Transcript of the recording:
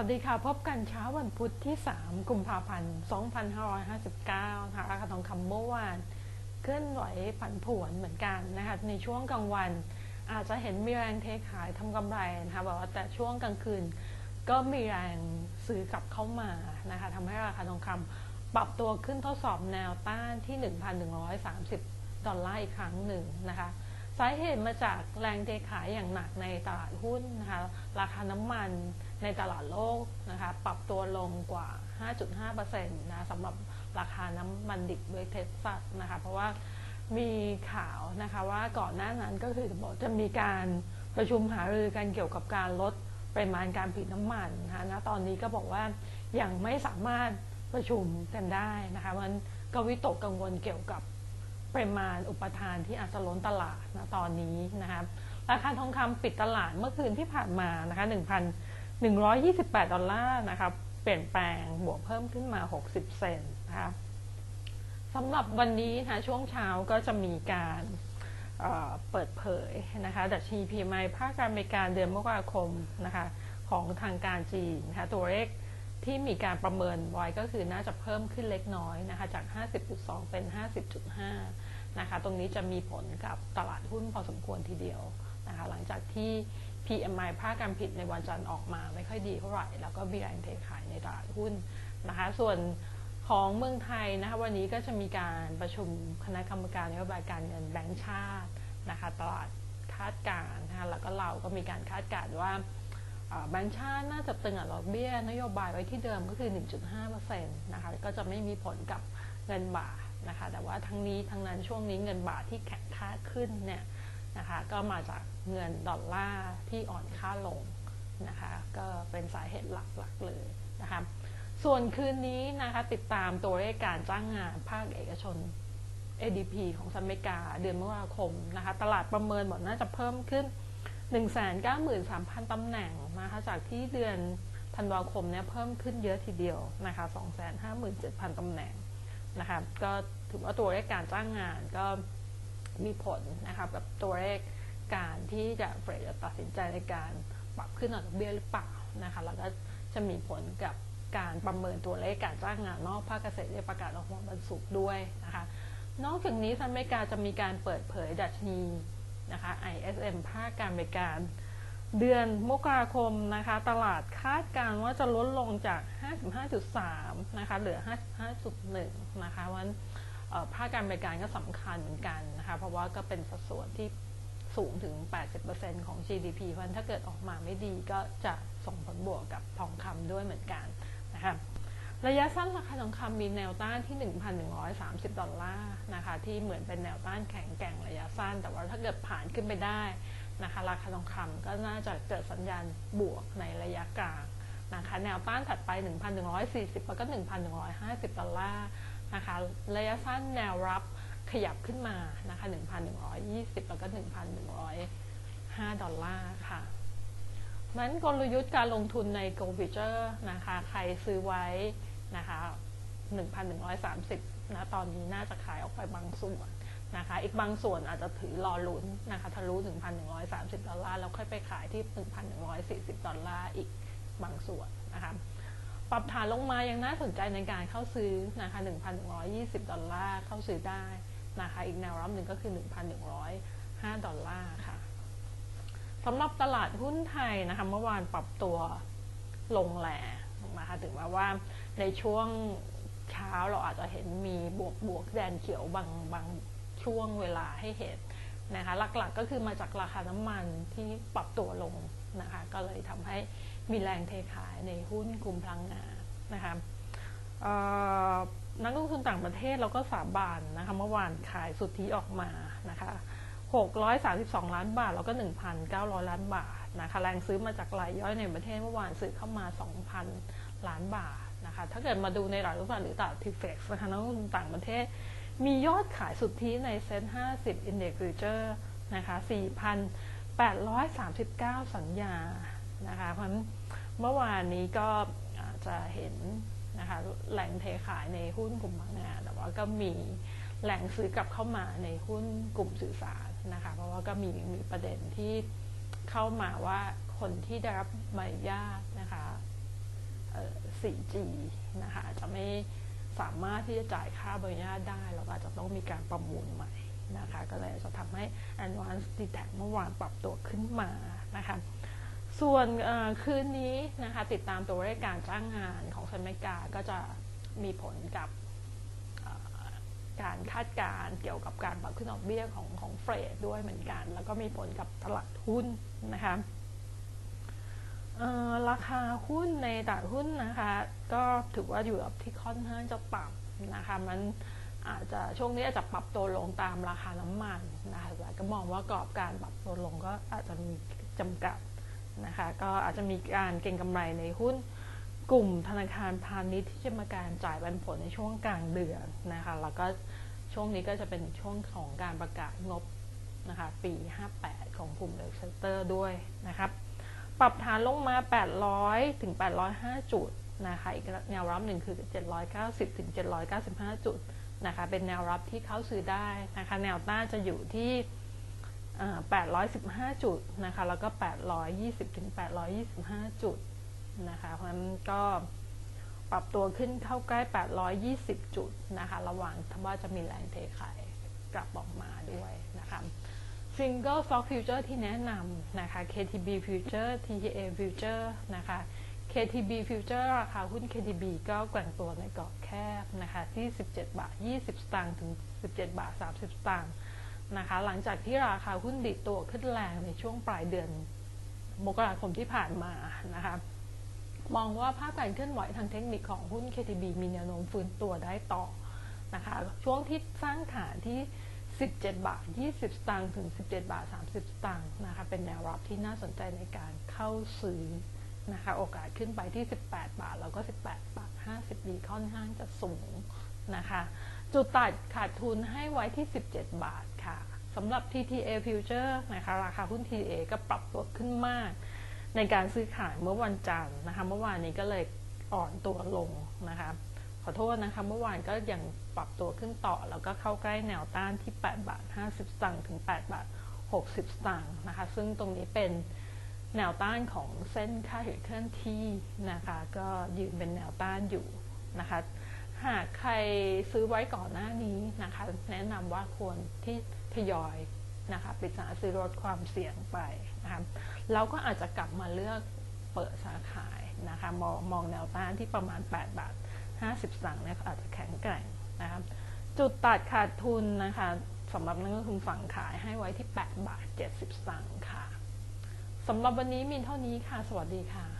วัสดีค่ะ พบกันเช้าวันพุธที่ 3 กุมภาพันธ์ 2559 นะคะราคาทองคำเมื่อวานเคลื่อนไหวผันผวนเหมือนกันนะคะ ในช่วงกลางวัน อาจจะเห็นมีแรงเทขายทำกำไรนะคะแบบว่าแต่ช่วงกลางคืน ก็มีแรงซื้อกลับเข้ามานะคะทำให้ราคาทองคำปรับตัวขึ้นทดสอบแนวต้านที่ 1,130 ดอลลาร์อีกครั้งหนึ่งนะคะสาเหตุมาจากแรงเทขายอย่างหนักในตลาดหุ้นนะคะ ราคาน้ำมัน ในตลาดโลกนะคะปรับตัวลงกว่า 5.5%นะสำหรับราคาน้ำมันดิบเวกเท็กซัสนะคะเพราะว่ามีข่าวนะคะว่าก่อนหน้านั้นก็คือบอกจะมีการประชุมหารือกันเกี่ยวกับการลดปริมาณการผลิตน้ำมันนะคะณตอนนี้ก็บอกว่ายังไม่สามารถประชุมกันได้นะคะมันก็วิตกกังวลเกี่ยวกับปริมาณอุปทานที่อาจจะล้นตลาดนะตอนนี้นะคะราคาทองคำปิดตลาดเมื่อคืนที่ผ่านมานะคะ 128 ดอลลาร์นะคะเปลี่ยนแปลงบวกเพิ่มขึ้นมา 60 เซนต์นะคะสำหรับวันนี้นะช่วงเช้าก็จะมีการเเปิดเผยนะคะดัชนี PMI ภาคการอเมริการเดือนมกราคมนะคะของทางการจีนนะคะตัวเลขที่มีการประเมินไว้ก็คือน่าจะเพิ่มขึ้นเล็กน้อยนะคะจาก 50.2 เป็น 50.5 นะคะตรงนี้จะมีผลกับตลาดหุ้นพอสมควรทีเดียวนะคะหลังจากที่ PMI ภาคการผลิตในวันจันทร์ออกมาไม่ค่อยดีเท่าไหร่ แล้วก็มีแรงเทขายในตลาดหุ้นนะคะ ส่วนของเมืองไทยนะคะวันนี้ก็จะมีการประชุมคณะกรรมการนโยบายการเงินแบงก์ชาตินะคะตลาดคาดการณ์นะคะแล้วก็เราก็มีการคาดการณ์ว่าแบงก์ชาติน่าจะตึงอัตราเบี้ย นโยบายไว้ที่เดิมก็คือ 1.5%นะคะก็จะไม่มีผลกับเงินบาทนะคะแต่ว่าทั้งนี้ทั้งนั้นช่วงนี้เงินบาทที่แข็งค่าขึ้นเนี่ย นะคะก็มาจากเงินดอลลาร์ที่อ่อนค่าลงนะคะก็เป็นสาเหตุหลักๆเลยนะคะส่วนคืนนี้นะคะติดตามตัวเลขการจ้างงานภาคเอกชน ADP ของสหรัฐอเมริกาเดือนมกราคมนะคะตลาดประเมินบอกน่าจะเพิ่มขึ้น 193,000 ตำแหน่งนะคะจากที่เดือนธันวาคมเนี่ยเพิ่มขึ้นเยอะทีเดียวนะคะ257,000 ตำแหน่งนะคะก็ถือว่าตัวเลขการจ้างงานก็ มีผลนะคะกับตัวเลขการที่จะเฟดจะตัดสินใจในการปรับขึ้นดอกเบี้ยหรือเปล่านะคะแล้วก็จะมีผลกับการประเมินตัวเลขการจ้างงานนอกภาคเกษตรที่ประกาศออกมาวันศุกร์ด้วยนะคะนอกจากนี้สหรัฐอเมริกาจะมีการเปิดเผยดัชนีนะคะ ISM ภาคการบริการ เดือนมกราคมนะคะ ตลาดคาดการว่าจะลดลงจาก 55.3 นะคะ เหลือ 55.1 นะคะวัน ภาคการบริการก็สำคัญเหมือนกันนะคะเพราะว่าก็เป็นสัดส่วนที่สูงถึง 80%ของ GDP เพราะถ้าเกิดออกมาไม่ดีก็จะส่งผลบวกกับทองคำด้วยเหมือนกันนะคะระยะสั้นราคาทองคำมีแนวต้านที่ 1,130 ดอลลาร์นะคะที่เหมือนเป็นแนวต้านแข็งแกร่งระยะสั้น แต่ว่าถ้าเกิดผ่านขึ้นไปได้นะคะราคาทองคำก็น่าจะเกิดสัญญาณบวกในระยะกลางนะคะแนวต้านถัดไป 1,140 แล้วก็ 1,150 ดอลลาร์ นะคะระยะสั้นแนวรับขยับขึ้นมานะคะ1,120 แล้วก็ 1,105 ดอลลาร์ค่ะนั้นกลยุทธ์การลงทุนใน g o b i t e r นะคะ ใครซื้อไว้นะคะ1,130 นะ ตอนนี้น่าจะขายออกไปบางส่วนนะคะ อีกบางส่วนอาจจะถือรอลุ้นนะคะทะลุ1,130 ดอลลาร์ แล้วค่อยไปขายที่ 1,140 ดอลลาร์อีกบางส่วนนะคะ ปรับฐานลงมายังน่าสนใจในการเข้าซื้อนะคะ1,120 ดอลลาร์เข้าซื้อได้นะคะอีกแนวรับหนึ่งก็คือ 1,105 ดอลลาร์ค่ะสำหรับตลาดหุ้นไทยนะคะเมื่อวานปรับตัวลงแหลนะคะถึงแม้ว่าในช่วงเช้าเราอาจจะเห็นมีบวกบวกแดนเขียวบางบางช่วงเวลาให้เห็นนะคะหลักๆก็คือมาจากราคาน้ำมันที่ปรับตัวลง นะคะ ก็เลยทำให้มีแรงเทขายในหุ้นกลุ่มพลังงานนะคะนักลงทุนต่างประเทศเราก็สาบานนะคะเมื่อวานขายสุทธิออกมานะคะ632 ล้านบาท แล้วก็ 1,900 ล้านบาทนะคะแรงซื้อมาจากรายย่อยในประเทศเมื่อวานซื้อเข้ามา 2,000 ล้านบาทนะคะถ้าเกิดมาดูในตลาดหุ้นหรือตลาดทีเฟกซ์นะคะนักลงทุนต่างประเทศ มียอดขายสุทธิในเซ็น50 Index Future นะคะ 839 สัญญานะคะเพราะเมื่อวานนี้ก็จะเห็นนะคะแหล่งเทขายในหุ้นกลุ่มพลังงาน แต่ว่าก็มีแหล่งซื้อกลับเข้ามาในหุ้นกลุ่มสื่อสารนะคะเพราะว่าก็มีมีประเด็นที่เข้ามาว่าคนที่ได้รับใบอนุญาตนะคะ 4G นะคะจะไม่สามารถที่จะจ่ายค่าใบอนุญาตได้เราก็อาจจะต้องมีการประมูลใหม่ นะคะ ก็เลยจะทำให้ Advanced d t a c เมื่อวานปรับตัวขึ้นมานะคะส่วนคืนนี้นะคะติดตามตัวเลขการจ้างงานของสหรัฐอเมริกาก็จะมีผลกับการคาดการเกี่ยวกับการปรับขึ้นดอกเบี้ยของของเฟดด้วยเหมือนกัน แล้วก็มีผลกับตลาดหุ้นนะคะราคาหุ้นในตลาดหุ้นนะคะ ก็ถือว่าอยู่ที่ค่อนข้างจะต่ำนะคะมัน อาจจะช่วงนี้อาจจะปรับตัวลงตามราคาน้ำมันนะคะแต่ก็มองว่ากรอบการปรับตัวลงก็อาจจะมีจำกัดนะคะ ก็อาจจะมีการเก็งกำไรในหุ้นกลุ่มธนาคารพาณิชย์ที่จะมาการจ่ายปันผลในช่วงกลางเดือนนะคะ แล้วก็ช่วงนี้ก็จะเป็นช่วงของการประกาศงบนะคะปี 58 ของกลุ่มเดลเซเตอร์ด้วยนะครับ ปรับฐานลงมา 800 ถึง 805 จุดนะคะ อีกแนวรับหนึ่งคือ 790 ถึง 795 จุด นะคะเป็นแนวรับที่เข้าซื้อได้นะคะ แนวต้านจะอยู่ที่ 815 จุดนะคะ แล้วก็ 820ถึง825 จุดนะคะ เพราะฉะนั้นก็ปรับตัวขึ้นเข้าใกล้ 820 จุดนะคะ ระหว่างว่าจะมีแรงเทขายกลับออกมาด้วยนะคะ Single Stock Future ที่แนะนำนะคะ KTB Future TTA Future นะคะ KTB Future ราคาหุ้น KTB ก็แกว่งตัวในกรอบแคบนะคะที่ 17 บาท 20 สตางค์ถึง 17 บาท 30 สตางค์นะคะหลังจากที่ราคาหุ้นดิดตัวขึ้นแรงในช่วงปลายเดือนมกราคมที่ผ่านมานะคะมองว่าภาพการเคลื่อนไหวทางเทคนิคของหุ้น KTB มีแนวโน้มฟื้นตัวได้ต่อนะคะช่วงที่สร้างฐานที่ 17 บาท 20 สตางค์ถึง 17 บาท 30 สตางค์นะคะเป็นแนวรับที่น่าสนใจในการเข้าซื้อ นะคะโอกาสขึ้นไปที่ 18 บาท แล้วก็ 18 บาท 50 ดีค่อนข้างจะสูงนะคะจุดตัดขาดทุนให้ไว้ที่ 17 บาทค่ะสำหรับ TTA Future นะคะราคาหุ้น TTA ก็ปรับตัวขึ้นมาก ในการซื้อขายเมื่อวันจันทร์นะคะเมื่อวานนี้ก็เลยอ่อนตัวลงนะคะขอโทษนะคะเมื่อวานก็ยังปรับตัวขึ้นต่อ แล้วก็เข้าใกล้แนวต้านที่ 8 บาท 50สตางค์ถึง 8 บาท 60 สตางค์นะคะซึ่งตรงนี้เป็น แนวต้านของเส้นค่าเหตุเคลื่อนที่นะคะ ก็ยืนเป็นแนวต้านอยู่นะคะ หากใครซื้อไว้ก่อนหน้านี้นะคะ แนะนำว่าควรที่ทยอยนะคะปิดสาซื้อลดความเสี่ยงไปนะคะเราก็อาจจะกลับมาเลือกเปิดสาขานะคะมองมองแนวต้านที่ประมาณ 8 บาท 50 สตางค์เนี่ยอาจจะแข็งแกร่งนะคะจุดตัดขาดทุนนะคะสำหรับนักลงทุนฝั่งขายให้ไว้ที่ 8 บาท 70 สตางค์ค่ะ สำหรับวันนี้มีเท่านี้ค่ะ สวัสดีค่ะ